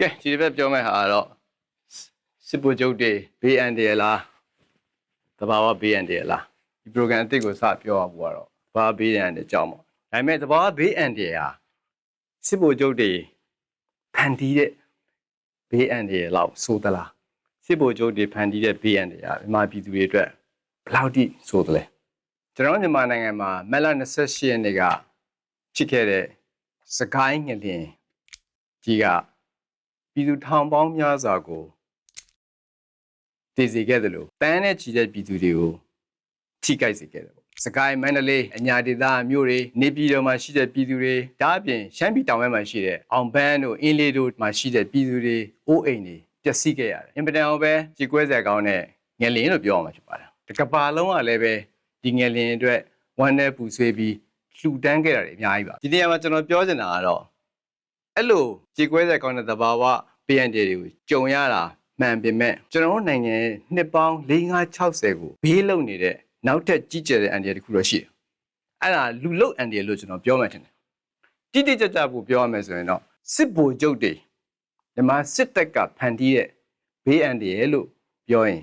ကဲဒီတစ်ပတ်ပြောမယ့်ဟာကတော့စစ်ဘူချုပ်တွေဘေးအန္တရာယ်လားတဘာဝဘေးအန္တရာယ်လားဒီ program အသစ်ကိုစပြောရဖို့ကတော့ဘာဘေးအန္တရာယ်အကြောင်းပေါ့ဒါပေမဲ့တဘာဝဘေးအန္တရာယ်ဟာစစ်ဘူချုပ်တွေဖန်တီးတဲ့ဘေးအန္တရာယ်လောက်ဆိုသလားစစ်ဘူချုပ်တွေဖန်တီးတဲ့ဘေးအန္တရာယ်မြန်မာပြည်သူတွေအတွက်ဘယ်လောက်ထိဆိုသလဲကျွန်တော်တို့မြန်မာနိုင်ငံမှာမက်လ28ရက်နေ့ကဖြစ်ခဲ့တဲ့စကိုင်းငလျင်ကြီးက ပြည်သူထောင်ပေါင်းများစွာကိုတည်စေခဲ့တယ်လို့တန်းနဲ့ချီတဲ့ပြည်သူတွေကိုထိခိုက်စေခဲ့တယ်ပေါ့။စကိုင်းမန္တလေးအညာဒေသမြို့တွေနေပြည်တော်မှာရှိတဲ့ပြည်သူတွေဒါအပြင်ရှမ်းပြည်တောင်ဘက်မှာရှိတဲ့အောင်ပန်းတို့အင်းလေးတို့မှာရှိတဲ့ပြည်သူတွေအိုးအိမ်တွေပျက်စီးခဲ့ရတယ်။အင်ပတန်အောင်ပဲကြေကွဲစရာကောင်းတဲ့ငလင်လို့ပြောရမှာဖြစ်ပါတယ်။တကဘာလုံးကလည်းပဲဒီငလင်အတွက်ဝမ်းနဲ့ပူဆွေးပြီးလှူဒန်းခဲ့တာတွေအများကြီးပါ။ဒီနေရာမှာကျွန်တော်ပြောချင်တာကတော့ အဲ့လိုကြေကွဲတဲ့ကောင်းတဲ့သဘာဝ PND တွေကိုကြုံရတာမှန်ပေမဲ့ကျွန်တော်တို့နိုင်ငံရဲ့နှစ်ပေါင်း4560ကိုဘေးလုံနေတဲ့နောက်ထပ်ကြီးကျယ်တဲ့အန်ဒီတစ်ခုတော့ရှိတယ်။အဲ့ဒါလူလုတ်အန်ဒီလို့ကျွန်တော်ပြောမှထင်တယ်။တိတိကျကျကိုပြောရမယ်ဆိုရင်တော့စစ်ဗိုလ်ချုပ်တွေမြန်မာစစ်တပ်ကဖန်တီးတဲ့ဘေးအန်ဒီလို့ပြောရင်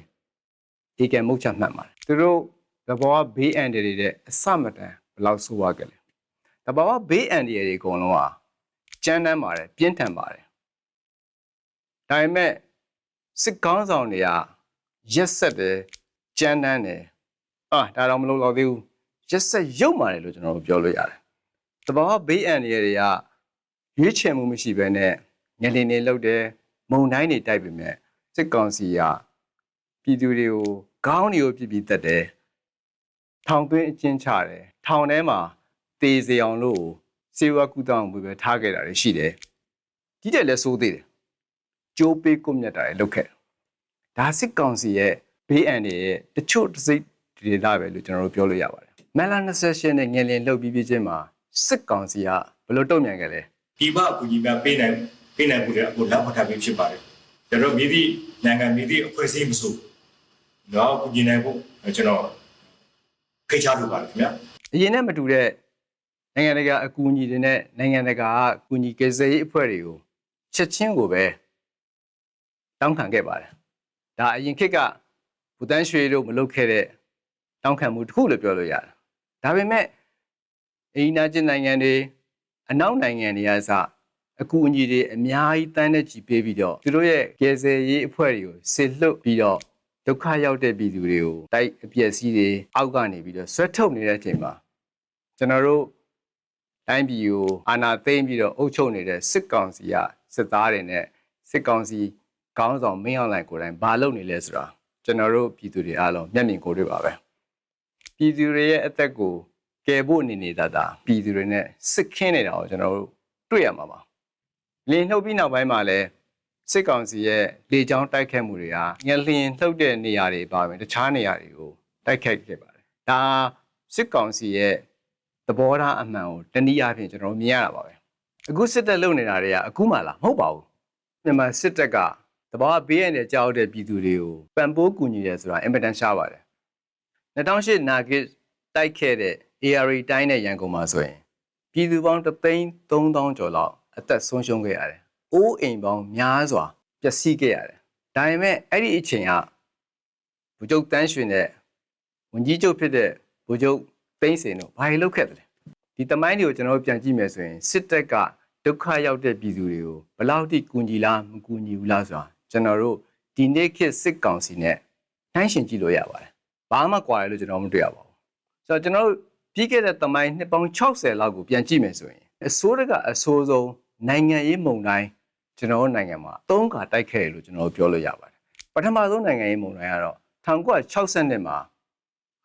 ဒီကံမုတ်ချမှတ်ပါတယ်။သူတို့သဘောဝဘေးအန်ဒီတွေတဲ့အစမတန်ဘယ်လောက်ဆိုးရကြလဲ။သဘောဝဘေးအန်ဒီတွေအကုန်လုံးဟာ ကြမ်းတမ်းပါတယ်ပြင်းထန်ပါတယ်ဒါပေမဲ့စစ်ကောင်းဆောင်တွေကရက်ဆက်တယ်ကြမ်းတမ်းတယ်အာဒါတော့မလုပ်တော့သေးဘူးရက်ဆက်ရုပ်မာတယ်လို့ကျွန်တော်တို့ပြောလို့ရတယ်တဘာဘေးအန္တရာယ်တွေကရွေးချယ်မှုမရှိဘဲနဲ့ညလင်နေလောက်တယ်မုံတိုင်းတွေတိုက်ပေမဲ့စစ်ကောင်စီကပြည်သူတွေကိုခေါင်းတွေကိုပြစ်ပြီးတက်တယ်ထောင်သွင်းအကျဉ်းချတယ်ထောင်ထဲမှာတေးစေအောင်လို့ စေဝါကူတောင်းပြီးပဲထားခဲ့တာတွေရှိတယ်။ဒီတဲ့လည်းစိုးသေးတယ်။ကြိုးပေးကွမြတ်တာတွေလုပ်ခဲ့။ဒါစစ်ကောင်စီရဲ့ဘေးအန္တရာယ်ရဲ့တချို့တစ်စိတ်ဒေတာပဲလို့ကျွန်တော်တို့ပြောလို့ရပါတယ်။မန်လာ28နဲ့ငလင်လှုပ်ပြီးပြီးချင်းမှာစစ်ကောင်စီကဘယ်လိုတုံ့ပြန်ခဲ့လဲဒီဘအကူကြီးများပေးနိုင်ပေးနိုင်မှုတွေအခုလက်မထပ်ပြီးဖြစ်ပါတယ်ကျွန်တော်မိသည့်နိုင်ငံမိသည့်အဖွဲ့အစည်းမဆိုတော့အကူကြီးနိုင်ဖို့ကျွန်တော်ဖိတ်ချလိုပါတယ်ခင်ဗျာ။အရင်နဲ့မတူတဲ့ နိုင်ငံတကာအကူအညီတွေနဲ့နိုင်ငံတကာအကူအညီကယ်ဆယ်ရေးအဖွဲ့တွေကိုချက်ချင်းကိုပဲတောင်းခံခဲ့ပါတယ်။ဒါအရင်ခေတ်ကဘူတန်းရွှေတို့မလုပ်ခဲ့တဲ့တောင်းခံမှုတစ်ခုလို့ပြောလို့ရတယ်။ဒါပေမဲ့အိန္ဒိယချင်းနိုင်ငံတွေအနောက်နိုင်ငံတွေကစအကူအညီတွေအများကြီးတန်းတဲ့ကြည်ပေးပြီးတော့သူတို့ရဲ့ကယ်ဆယ်ရေးအဖွဲ့တွေကိုဆစ်လွတ်ပြီးတော့ဒုက္ခရောက်တဲ့ပြည်သူတွေကိုတိုက်အပြည့်စည်းတွေအောက်ကနေပြီးတော့ဆွဲထုတ်နေတဲ့အချိန်မှာကျွန်တော်တို့ တိုင်းပြည်ကိုအာဏာသိမ်းပြီးတော့အုပ်ချုပ်နေတဲ့စစ်ကောင်စီကစစ်သားတွေနဲ့စစ်ကောင်စီခေါင်းဆောင်မင်းအောင်လှိုင်ကိုယ်တိုင်ဘာလုပ်နေလဲဆိုတာကျွန်တော်တို့ပြည်သူတွေအားလုံးမျက်မြင်ကိုယ်တွေ့ပါပဲပြည်သူတွေရဲ့အသက်ကိုကယ်ဖို့အနေနေတာဒါပြည်သူတွေနဲ့စစ်ခင်းနေတာကိုကျွန်တော်တို့တွေ့ရမှာပါလင်းနှုတ်ပြီးနောက်ပိုင်းမှာလည်းစစ်ကောင်စီရဲ့လေကြောင်းတိုက်ခတ်မှုတွေကငလျင်လှုပ်တဲ့နေရာတွေပါပဲတခြားနေရာတွေကိုတိုက်ခတ်ခဲ့ပါတယ်ဒါစစ်ကောင်စီရဲ့ သဘောထားအမှန်ကိုတနည်းအားဖြင့်ကျွန်တော်တို့မြင်ရတာပါပဲအခုစစ်တပ်လုပ်နေတာတွေကအခုမှလားမဟုတ်ပါဘူးမြန်မာစစ်တပ်ကသဘောဘေးရတဲ့ကြောက်တဲ့ပြည်သူတွေကိုပံ့ပိုးကူညီတယ်ဆိုတာအင်မတန်ရှားပါတယ်2008နာဂစ်တိုက်ခဲ့တဲ့ AR တိုင်းနဲ့ရန်ကုန်မှာဆိုရင်ပြည်သူပေါင်း33000ကျော်လောက်အသက်ဆုံးရှုံးခဲ့ရတယ်။အိုးအိမ်ပေါင်းများစွာပျက်စီးခဲ့ရတယ်။ဒါပေမဲ့အဲ့ဒီအချိန်ကဗိုလ်ချုပ်တန်းရွှေနဲ့ဝန်ကြီးချုပ်ဖြစ်တဲ့ဗိုလ်ချုပ် သိန်းစင်တို့ဘာတွေလုပ်ခဲ့တယ်လဲဒီတမိုင်းတွေကိုကျွန်တော်တို့ပြန်ကြည့်မယ်ဆိုရင်စစ်တပ်ကဒုက္ခရောက်တဲ့ပြည်သူတွေကိုဘယ်လောက်ထိကူညီလားမကူညီဘူးလားဆိုတာကျွန်တော်တို့ဒီနေ့ခေတ်စစ်ကောင်စီနဲ့နှိုင်းယှဉ်ကြည့်လို့ရပါတယ်ဘာမှကွာတယ်လို့ကျွန်တော်မတွေ့ရပါဘူးဆိုတော့ကျွန်တော်တို့ပြီးခဲ့တဲ့တမိုင်းနှစ်ပေါင်း60လောက်ကိုပြန်ကြည့်မယ်ဆိုရင်အစိုးရကအဆိုးဆုံးနိုင်ငံရေးမုံတိုင်းကျွန်တော်တို့နိုင်ငံမှာသုံးခါတိုက်ခဲ့တယ်လို့ကျွန်တော်တို့ပြောလို့ရပါတယ်ပထမဆုံးနိုင်ငံရေးမုံတိုင်းကတော့1960နှစ်မှာ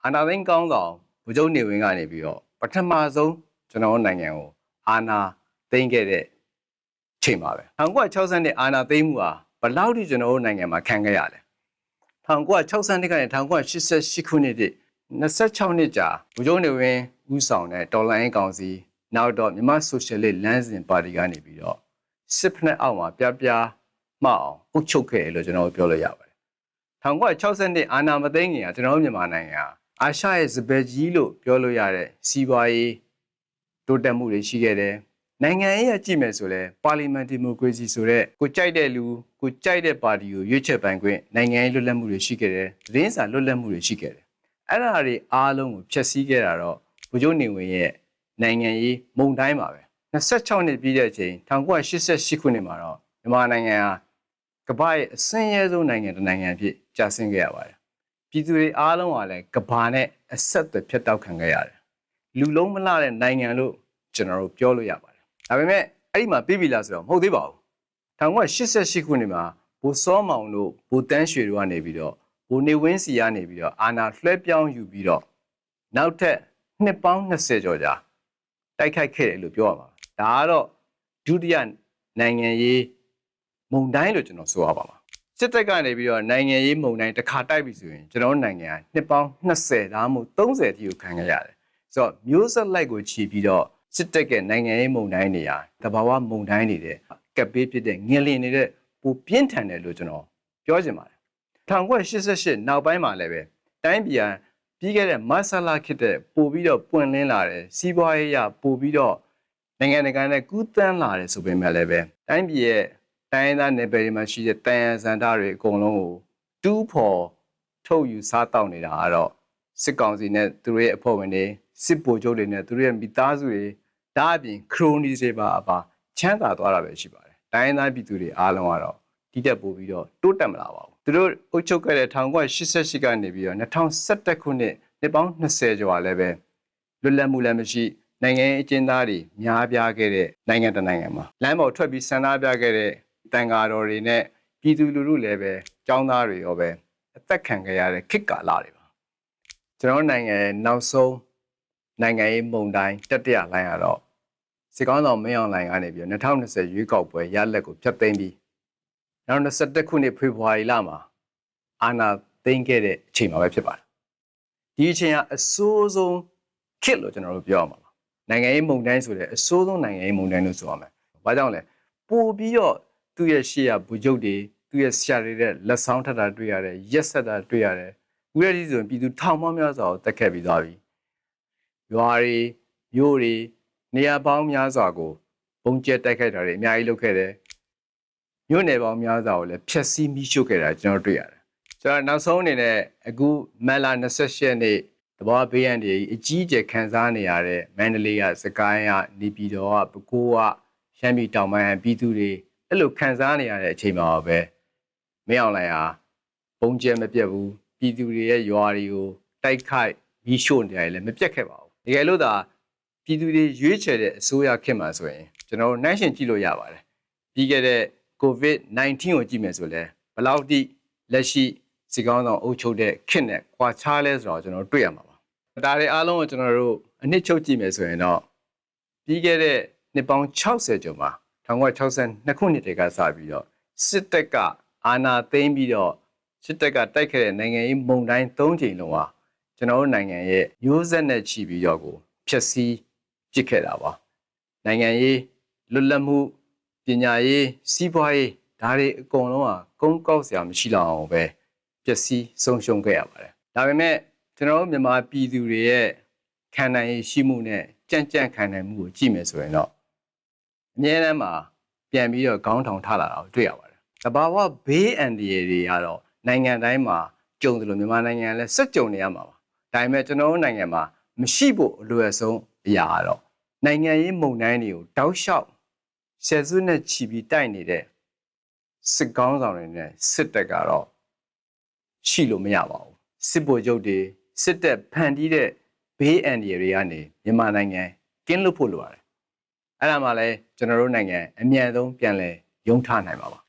အာနာသိန်းကောင်းဆောင် ဗိုလ်ချုပ်နေဝင်းကနေပြီးတော့ပထမဆုံးကျွန်တော်တို့နိုင်ငံကိုအာဏာသိမ်းခဲ့တဲ့ချိန်ပါပဲ1960နှစ်အာဏာသိမ်းမှုဟာဘယ်လောက်ထိကျွန်တော်တို့နိုင်ငံမှာခံခဲ့ရလဲ1960နှစ်ကနေ1988ခုနှစ်ထိ26နှစ်ကြာဗိုလ်ချုပ်နေဝင်းဦးဆောင်တဲ့တော်လိုင်းကောင်စီနောက်တော့မြန်မာဆိုရှယ်လစ်လမ်းစဉ်ပါတီကနေပြီးတော့စစ်ဖက်အောက်မှာပြပြမှောက်အောင်အုပ်ချုပ်ခဲ့တယ်လို့ကျွန်တော်တို့ပြောလို့ရပါတယ်1960နှစ်အာဏာမသိမ်းခင်ကကျွန်တော်တို့မြန်မာနိုင်ငံဟာ အာရှရဲ့စပယ်ကြီးလို့ပြောလို့ရတဲ့စီးပွားရေးတိုးတက်မှုတွေရှိခဲ့တယ်နိုင်ငံရေးရကြည့်မယ်ဆိုလဲပါလီမန်ဒီမိုကရေစီဆိုတဲ့ကိုကြိုက်တဲ့လူကိုကြိုက်တဲ့ပါတီကိုရွေးချယ်ပိုင်ခွင့်နိုင်ငံရေးလွတ်လပ်မှုတွေရှိခဲ့တယ်။သတင်းစာလွတ်လပ်မှုတွေရှိခဲ့တယ်။အဲ့ဒါတွေအားလုံးကိုဖျက်ဆီးခဲ့တာတော့ဗိုလ်ချုပ်နေဝင်ရဲ့နိုင်ငံရေးမုံတိုင်းပါပဲ။26နှစ်ပြီးတဲ့အချိန်1988ခုနှစ်မှာတော့မြန်မာနိုင်ငံဟာကမ္ဘာရဲ့အဆင်းရဲဆုံးနိုင်ငံတစ်နိုင်ငံအဖြစ်ကျဆင်းခဲ့ရပါတယ်။ ပြည်သူတွေအားလုံးကလည်းကမ္ဘာနဲ့အဆက်အသွယ်ဖြတ်တောက်ခံခဲ့ရတယ်။လူလုံးမလှတဲ့နိုင်ငံလို့ကျွန်တော်တို့ပြောလို့ရပါတယ်။ဒါပေမဲ့အဲ့ဒီမှာပြည်ပြီလားဆိုတော့မဟုတ်သေးပါဘူး။1988ခုနှစ်မှာဘိုစောမောင်တို့ဘိုတန်းရွှေတို့ကနေပြီးတော့ဘိုနေဝင်းစီကနေပြီးတော့အာနာလွှဲပြောင်းယူပြီးတော့နောက်ထပ်နှစ်ပေါင်း20ကျော်ကြာတိုက်ခိုက်ခဲ့တယ်လို့ပြောရမှာ။ဒါကတော့ဒုတိယနိုင်ငံရေးမုံတိုင်းလို့ကျွန်တော်ဆိုရပါမှာ။ စစ်တပ်ကနေပြီးတော့နိုင်ငံရေးမုံတိုင်းတစ်ခါတိုက်ပြီဆိုရင်ကျွန်တော်တို့နိုင်ငံကနှစ်ပေါင်း20ဒါမှမဟုတ်30အထိကိုခံခဲ့ရတယ်။ဆိုတော့မျိုးဆက်လိုက်ကိုခြီးပြီးတော့စစ်တပ်ကနိုင်ငံရေးမုံတိုင်းနေရာတဘာဝမုံတိုင်းနေတဲ့ကပ်ပေးဖြစ်တဲ့ငလင်နေတဲ့ပူပြင်းထန်တယ်လို့ကျွန်တော်ပြောချင်ပါတယ်1988နောက်ပိုင်းမှာလည်းပဲတိုင်းပြည်ကပြီးခဲ့တဲ့မဆလာခစ်တဲ့ပို့ပြီးတော့ပွင့်လင်းလာတယ်စီးပွားရေးရပို့ပြီးတော့နိုင်ငံတကာနဲ့ကူးတန်းလာတယ်ဆိုပေမဲ့လည်းပဲတိုင်းပြည်ရဲ့ တိုင်းရင်းသားနယ်ပယ်တွေမှာရှိတဲ့တန်ရန်စန္ဒတွေအကုန်လုံးကိုတူးဖော်ထုတ်ယူစားတောက်နေတာကတော့စစ်ကောင်စီနဲ့သူတို့ရဲ့အဖွဲ့ဝင်တွေစစ်ဗိုလ်ချုပ်တွေနဲ့သူတို့ရဲ့မိသားစုတွေဒါအပြင်ခရိုနီတွေပါအပါချမ်းသာသွားတာပဲရှိပါတယ်။တိုင်းရင်းသားပြည်သူတွေအားလုံးကတော့ဒီတက်ပို့ပြီးတော့တိုးတက်မလာပါဘူး။သူတို့အုပ်ချုပ်ခဲ့တဲ့1988ကနေပြီးတော့2011ခုနှစ်နှစ်ပေါင်း20ကျော်လည်းပဲလွတ်လပ်မှုလည်းမရှိနိုင်ငံရေးအကျဉ်းသားတွေများပြားခဲ့တဲ့နိုင်ငံတစ်နိုင်ငံမှာလမ်းပေါ်ထွက်ပြီးဆန္ဒပြခဲ့တဲ့ တန်ဃာတော်တွေနဲ့ပြည်သူလူထုလည်းပဲចောင်းသားတွေရောပဲအသက်ခံခဲ့ရတဲ့ခေတ်ကာလတွေပါကျွန်တော်နိုင်ငံရဲ့နောက်ဆုံးနိုင်ငံရေးမုံတိုင်းတက်တရလိုင်းရတော့စစ်ကောင်းဆောင်မင်းအောင်လှိုင်ကနေပြီး2020ရွေးကောက်ပွဲရလက်ကိုဖျက်သိမ်းပြီးနောက်21ခုနှစ်ဖေဖော်ဝါရီလမှာအာဏာသိမ်းခဲ့တဲ့အချိန်မှာပဲဖြစ်ပါတယ်ဒီအချိန်ကအဆိုးဆုံးခေတ်လို့ကျွန်တော်တို့ပြောရမှာပါနိုင်ငံရေးမုံတိုင်းဆိုတဲ့အဆိုးဆုံးနိုင်ငံရေးမုံတိုင်းလို့ဆိုရမယ်ဘာကြောင့်လဲပို့ပြီးတော့ သူ့ရဲ့ရှေ့ရဘူဂျုတ်တွေသူ့ရဲ့ဆရာတွေတဲ့လက်ဆောင်ထပ်တာတွေ့ရတယ်ရက်ဆက်တာတွေ့ရတယ်ဦးရည်ဆိုရင်ပြည်သူထောင်ပေါင်းများစွာကိုတက်ခဲ့ပြီးသွားပြီရွာတွေမြို့တွေနေရာပေါင်းများစွာကိုပုံကျဲတိုက်ခိုက်တာတွေအများကြီးလုပ်ခဲ့တယ်မြို့နယ်ပေါင်းများစွာကိုလည်းဖျက်ဆီးမိရှုခဲ့တာကျွန်တော်တွေ့ရတယ်ကျွန်တော်နောက်ဆုံးအနေနဲ့အခုမက်လာ28ရက်နေ့တဘောဘေးရန်တွေအကြီးအကျယ်ခံစားနေရတဲ့မန္တလေးကစကိုင်းကနေပြည်တော်ကပဲခူးကရှမ်းပြည်တောင်ပိုင်းပြည်သူတွေ အဲ့လိုခံစားနေရတဲ့အချိန်မှာပဲမင်းအောင်လှိုင်ဟာပုံကျဲမပြတ်ဘူးပြည်သူတွေရဲ့ရွာတွေကိုတိုက်ခိုက်ပြီးရှို့နေရတယ်လည်းမပြတ်ခဲ့ပါဘူးတကယ်လို့သာပြည်သူတွေရွေးချယ်တဲ့အစိုးရခင်မှာဆိုရင်ကျွန်တော်တို့နှိုင်းရှင်ကြည့်လို့ရပါတယ်ပြီးခဲ့တဲ့ COVID-19 ကိုကြည့်မယ်ဆိုလဲဘယ်လောက်ထိလက်ရှိစီကောင်းဆောင်အုပ်ချုပ်တဲ့ခင်နဲ့ကွာခြားလဲဆိုတော့ကျွန်တော်တို့တွေ့ရမှာပါဒါတွေအားလုံးကိုကျွန်တော်တို့အနှစ်ချုပ်ကြည့်မယ်ဆိုရင်တော့ပြီးခဲ့တဲ့နှစ်ပေါင်း60ကျော်မှာ 1962ခုနှစ်တည်းကစပြီးတော့စစ်တပ်ကအာဏာသိမ်းပြီးတော့စစ်တပ်ကတိုက်ခဲ့တဲ့နိုင်ငံရေးမုံတိုင်း၃ချိန်လုံးဟာကျွန်တော်တို့နိုင်ငံရဲ့ရိုးစက်နဲ့ချီပြီးတော့ကိုဖျက်ဆီးပစ်ခဲ့တာပါနိုင်ငံရေးလွတ်လပ်မှုပညာရေးစီးပွားရေးဒါတွေအကုန်လုံးဟာကုန်းကောက်စရာမရှိလောက်အောင်ပဲပျက်စီးဆုံးရှုံးခဲ့ရပါတယ်ဒါပေမဲ့ကျွန်တော်တို့မြန်မာပြည်သူတွေရဲ့ခံနိုင်ရရှိမှုနဲ့ကြံ့ကြံ့ခံနိုင်မှုကိုကြည့်မယ်ဆိုရင်တော့ အမြဲတမ်းမှာပြန်ပြီးတော့ခေါင်းထောင်ထလာတာကိုတွေ့ရပါတယ်။တဘာဝဘေးအန္တရာယ်တွေကတော့နိုင်ငံတိုင်းမှာကြုံတယ်လို့မြန်မာနိုင်ငံကလည်းစက်ကြုံနေရမှာပါ။ဒါပေမဲ့ကျွန်တော်တို့နိုင်ငံမှာမရှိဖို့အလွယ်ဆုံးအရာကတော့နိုင်ငံရေးမုံတိုင်းတွေကိုတောက်လျှောက်ဆယ်စုနှစ်ချီပြီးတိုက်နေတဲ့စစ်ကောင်းဆောင်တွေနဲ့စစ်တပ်ကတော့ရှိလို့မရပါဘူး။စစ်ဗိုလ်ချုပ်တွေစစ်တပ်ဖန်တီးတဲ့ဘေးအန္တရာယ်တွေကနေမြန်မာနိုင်ငံကင်းလွတ်ဖို့လိုပါတယ်။ အဲ့ဒါမှလည်းကျွန်တော်တို့နိုင်ငံအမြန်ဆုံးပြန်လဲရုံးထနိုင်ပါပါ